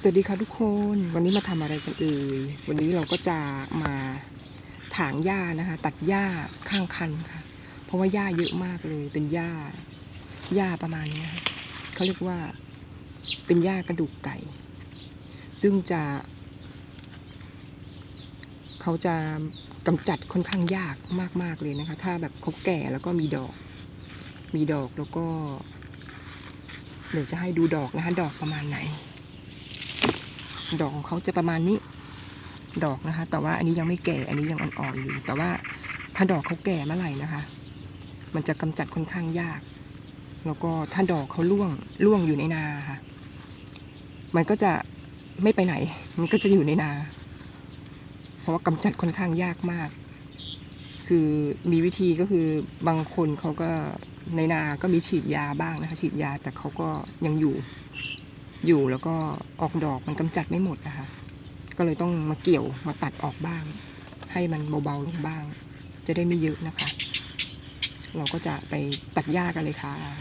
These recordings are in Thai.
สวัสดีค่ะทุกคนวันนี้มาทำอะไรกันเอ่ยวันนี้เราก็จะมาถางหญ้านะคะ ตัดหญ้าข้างคันค่ะ เพราะว่าหญ้าเยอะมากเลยเป็นหญ้าหญ้าประมาณนี้ค่ะเขาเรียกว่าเป็นหญ้ากระดูกไก่ ซึ่งจะเขาจะกำจัดค่อนข้างยากมาก ๆเลยนะคะ ถ้าแบบเขาแก่แล้วก็มีดอก มีดอกแล้วก็ เดี๋ยวจะให้ดูดอกนะคะ ดอกประมาณไหน ดอกของเขาจะประมาณนี้ดอกนะคะ แต่ว่าอันนี้ยังไม่แก่ อันนี้ยังอ่อนๆอยู่ แต่ว่าถ้าดอกเขาแก่เมื่อไหร่นะคะ มันจะกำจัดค่อนข้างยาก แล้วก็ถ้าดอกเขาร่วงร่วงอยู่ในนาค่ะ มันก็จะไม่ไปไหน มันก็จะอยู่ในนา เพราะว่ากำจัดค่อนข้างยากมาก คือมีวิธีก็คือบางคนเขาก็ในนาก็มีฉีดยาบ้างนะคะ ฉีดยาแต่เขาก็ยังอยู่ อยู่แล้วก็ออกดอกมันกำจัดไม่หมดนะคะ ก็เลยต้องมาเกี่ยวมาตัดออกบ้าง ให้มันเบาๆลงบ้าง จะได้ไม่เยอะนะคะ เราก็จะไปตัดหญ้ากันเลยค่ะ อะ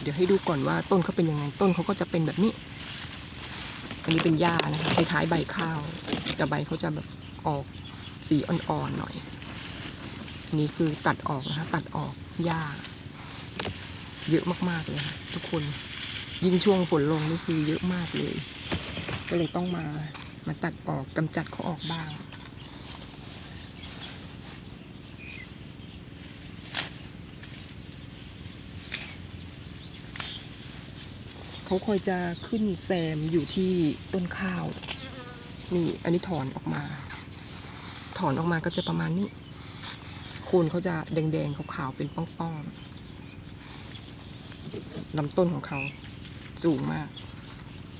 เดี๋ยวให้ดูก่อนว่าต้นเขาเป็นยังไง ต้นเขาก็จะเป็นแบบนี้ อันนี้เป็นหญ้านะคะคล้ายๆใบข้าวแต่ใบเขาจะแบบออกสีอ่อนๆหน่อยนนี้คือตัดออกนะคะตัดออกหญ้า เยอะมากๆเลยค่ะทุกคน ยิ่งช่วงฝนลงนี่คือเยอะมากเลย ก็เลยต้องมามาตัดออกกำจัดเขาออกบ้าง เขาคอยจะขึ้นแซมอยู่ที่ต้นข้าว นี่ อันนี้ถอนออกมา ถอนออกมาก็จะประมาณนี้โคนเขาจะแดงๆขาวๆเป็นป้องๆลำต้นของเขาสูงมาก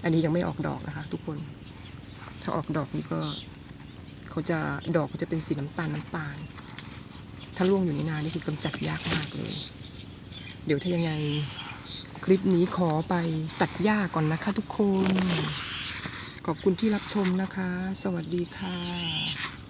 อันนี้ยังไม่ออกดอกนะคะ ทุกคน ถ้าออกดอกนี่ก็เขาจะดอกเขาจะเป็นสีน้ำตาลน้ำตาล ถ้าร่วงอยู่ในนานี่คือกำจัดยากมากเลย เดี๋ยวถ้ายังไง คลิปนี้ขอไปตัดหญ้าก่อนนะคะทุกคน ขอบคุณที่รับชมนะคะ สวัสดีค่ะ